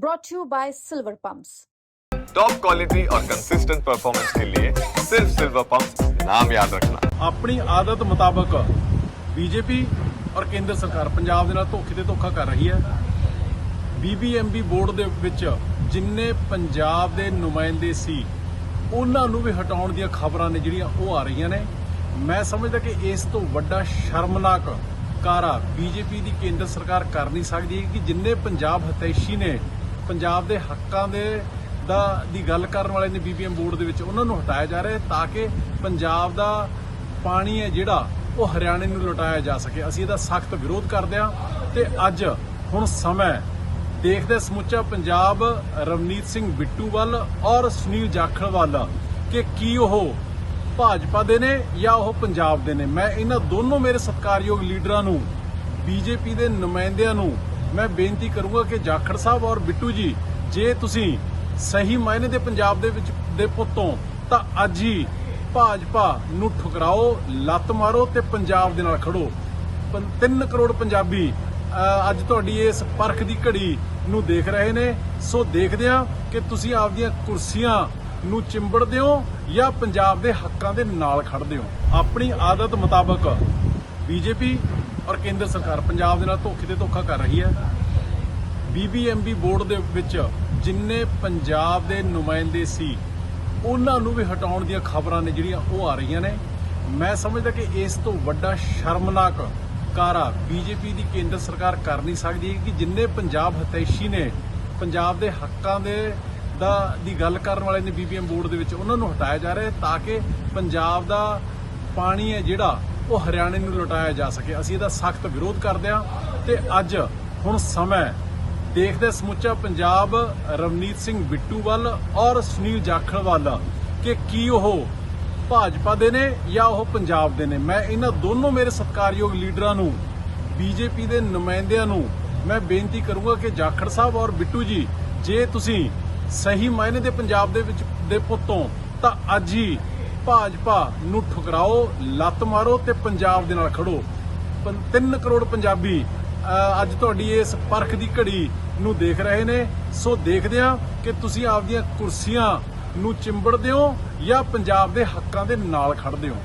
brought to you by Silver Pumps. Top quality और consistent performance के लिए सिर्फ सिल्वर पंप नाम याद रखना ਆਪਣੀ ਆਦਤ ਮੁਤਾਬਕ ਬੀਜੇਪੀ ਔਰ ਕੇਂਦਰ ਸਰਕਾਰ ਪੰਜਾਬ ਦੇ ਨਾਲ ਧੋਖੇ ਤੇ ਧੋਖਾ ਕਰ ਰਹੀ ਹੈ ਬੀਬੀਐਮਬੀ ਬੋਰਡ ਦੇ ਵਿੱਚ ਜਿੰਨੇ ਪੰਜਾਬ ਦੇ ਨੁਮਾਇੰਦੇ ਸੀ ਉਹਨਾਂ ਨੂੰ ਵੀ ਹਟਾਉਣ ਦੀਆਂ ਖਬਰਾਂ ਨੇ ਜਿਹੜੀਆਂ ਉਹ ਆ ਰਹੀਆਂ ਨੇ ਮੈਂ ਸਮਝਦਾ ਕਿ ਇਸ ਤੋਂ ਵੱਡਾ ਸ਼ਰਮਨਾਕ ਕਾਰਾ ਬੀਜੇਪੀ ਦੀ ਕੇਂਦਰ ਸਰਕਾਰ ਕਰ ਨਹੀਂ ਸਕਦੀ ਕਿ ਜਿੰਨੇ ਪੰਜਾਬ ਹਤੈਸ਼ੀ ਨੇ ਪੰਜਾਬ ਦੇ ਹੱਕਾਂ ਦੇ ਦਾ ਦੀ ਗੱਲ ਕਰਨ ਵਾਲੇ ਨੇ ਬੀਬੀਐਮ ਬੋਰਡ ਦੇ ਵਿੱਚ, ਉਹਨਾਂ ਨੂੰ ਹਟਾਇਆ ਜਾ ਰਿਹਾ ਤਾਂ ਕਿ ਪੰਜਾਬ ਦਾ ਪਾਣੀ ਹੈ ਜਿਹੜਾ, ਉਹ ਹਰਿਆਣੇ ਨੂੰ ਲੁਟਾਇਆ ਜਾ ਸਕੇ। ਅਸੀਂ ਇਹਦਾ ਸਖਤ ਵਿਰੋਧ ਕਰਦੇ ਹਾਂ ਤੇ ਅੱਜ ਹੁਣ ਸਮਾਂ ਦੇਖਦੇ ਸਮੁੱਚਾ ਪੰਜਾਬ, ਰਵਨੀਤ ਸਿੰਘ ਬਿੱਟੂ ਵੱਲ ਔਰ ਸੁਨੀਲ ਜਾਖੜ ਵੱਲ ਕਿ ਕੀ ਉਹ ਭਾਜਪਾ ਦੇ ਨੇ ਜਾਂ ਉਹ ਪੰਜਾਬ ਦੇ ਨੇ। ਮੈਂ ਇਹਨਾਂ ਦੋਨੋਂ ਮੇਰੇ ਸਤਿਕਾਰਯੋਗ ਲੀਡਰਾਂ ਨੂੰ, ਬੀਜੇਪੀ ਦੇ ਨੁਮਾਇੰਦਿਆਂ ਨੂੰ ਮੈਂ ਬੇਨਤੀ ਕਰੂੰਗਾ ਕਿ ਜਾਖੜ ਸਾਹਿਬ ਔਰ ਬਿੱਟੂ ਜੀ, ਜੇ ਤੁਸੀਂ ਸਹੀ ਮਾਇਨੇ ਦੇ ਪੰਜਾਬ ਦੇ ਵਿੱਚ ਦੇ ਪੁੱਤੋਂ ਤਾਂ ਅੱਜ ਹੀ ਭਾਜਪਾ ਨੂੰ ਠੁਕਰਾਓ, ਲੱਤ ਮਾਰੋ ਤੇ ਪੰਜਾਬ ਦੇ ਨਾਲ ਖੜੋ। 3 ਕਰੋੜ ਪੰਜਾਬੀ ਅੱਜ ਤੁਹਾਡੀ ਇਸ ਪਰਖ ਦੀ ਘੜੀ ਨੂੰ ਦੇਖ ਰਹੇ ਨੇ। ਸੋ ਦੇਖਦੇ ਆ ਕਿ ਤੁਸੀਂ ਆਪਦੀਆਂ ਕੁਰਸੀਆਂ ਨੂੰ ਚਿੰਬੜਦੇ ਹੋ ਜਾਂ ਪੰਜਾਬ ਦੇ ਹੱਕਾਂ ਦੇ ਨਾਲ ਖੜਦੇ ਹੋ। ਆਪਣੀ ਆਦਤ ਮੁਤਾਬਕ ਬੀਜੇਪੀ ਔਰ ਕੇਂਦਰ ਸਰਕਾਰ ਪੰਜਾਬ ਦੇ ਨਾਲ ਧੋਖੇ ਤੇ ਧੋਖਾ ਕਰ ਰਹੀ ਹੈ। ਬੀਬੀਐਮਬੀ ਬੋਰਡ ਦੇ ਵਿੱਚ ਜਿੰਨੇ ਪੰਜਾਬ ਦੇ ਨੁਮਾਇੰਦੇ ਸੀ, ਉਹਨਾਂ ਨੂੰ ਵੀ ਹਟਾਉਣ ਦੀਆਂ ਖਬਰਾਂ ਨੇ ਜਿਹੜੀਆਂ ਉਹ ਆ ਰਹੀਆਂ ਨੇ। ਮੈਂ ਸਮਝਦਾ ਕਿ ਇਸ ਤੋਂ ਵੱਡਾ ਸ਼ਰਮਨਾਕ ਕਾਰਾ ਬੀਜੇਪੀ ਦੀ ਕੇਂਦਰ ਸਰਕਾਰ ਕਰ ਨਹੀਂ ਸਕਦੀ ਕਿ ਜਿੰਨੇ ਪੰਜਾਬ ਹਤੈਸ਼ੀ ਨੇ, ਪੰਜਾਬ ਦੇ ਹੱਕਾਂ ਦੇ ਦਾ ਦੀ ਗੱਲ ਕਰਨ ਵਾਲੇ ਨੇ ਬੀਬੀਐਮ ਬੋਰਡ ਦੇ ਵਿੱਚ, ਉਹਨਾਂ ਨੂੰ ਹਟਾਇਆ ਜਾ ਰਿਹਾ ਤਾਂ ਕਿ ਪੰਜਾਬ ਦਾ ਪਾਣੀ ਹੈ ਜਿਹੜਾ ਉਹ ਹਰਿਆਣੇ ਨੂੰ ਲੁਟਾਇਆ ਜਾ ਸਕੇ। ਅਸੀਂ ਇਹਦਾ ਸਖਤ ਵਿਰੋਧ ਕਰਦੇ ਹਾਂ ਤੇ ਅੱਜ ਹੁਣ ਸਮਾਂ ਦੇਖਦੇ ਸਮੁੱਚਾ ਪੰਜਾਬ, ਰਵਨੀਤ ਸਿੰਘ ਬਿੱਟੂ ਵੱਲ ਔਰ ਸੁਨੀਲ ਜਾਖੜ ਵੱਲ ਕਿ ਕੀ ਉਹ ਭਾਜਪਾ ਦੇ ਨੇ ਜਾਂ ਉਹ ਪੰਜਾਬ ਦੇ ਨੇ। ਮੈਂ ਇਹਨਾਂ ਦੋਨੋਂ ਮੇਰੇ ਸਤਿਕਾਰਯੋਗ ਲੀਡਰਾਂ ਨੂੰ, ਬੀਜੇਪੀ ਦੇ ਨੁਮਾਇੰਦਿਆਂ ਨੂੰ ਮੈਂ ਬੇਨਤੀ ਕਰੂੰਗਾ ਕਿ ਜਾਖੜ ਸਾਹਿਬ ਔਰ ਬਿੱਟੂ ਜੀ, ਜੇ ਤੁਸੀਂ ਸਹੀ ਮਾਇਨੇ ਦੇ ਪੰਜਾਬ ਦੇ ਵਿੱਚ, ਦੇ ਪੁੱਤੋਂ ਤਾਂ ਅੱਜ ਹੀ ਭਾਜਪਾ ਨੂੰ ਠੁਕਰਾਓ, ਲੱਤ ਮਾਰੋ ਤੇ ਪੰਜਾਬ ਦੇ ਨਾਲ ਖੜੋ। 3 ਕਰੋੜ ਪੰਜਾਬੀ ਅੱਜ ਤੁਹਾਡੀ ਇਸ ਪਰਖ ਦੀ ਘੜੀ ਨੂੰ ਦੇਖ ਰਹੇ ਨੇ। ਸੋ ਦੇਖਦੇ ਆ ਕਿ ਤੁਸੀਂ ਆਪਦੀਆਂ ਕੁਰਸੀਆਂ ਨੂੰ ਚਿੰਬੜਦੇ ਹੋ ਜਾਂ ਪੰਜਾਬ ਦੇ ਹੱਕਾਂ ਦੇ ਨਾਲ ਖੜਦੇ ਹੋ।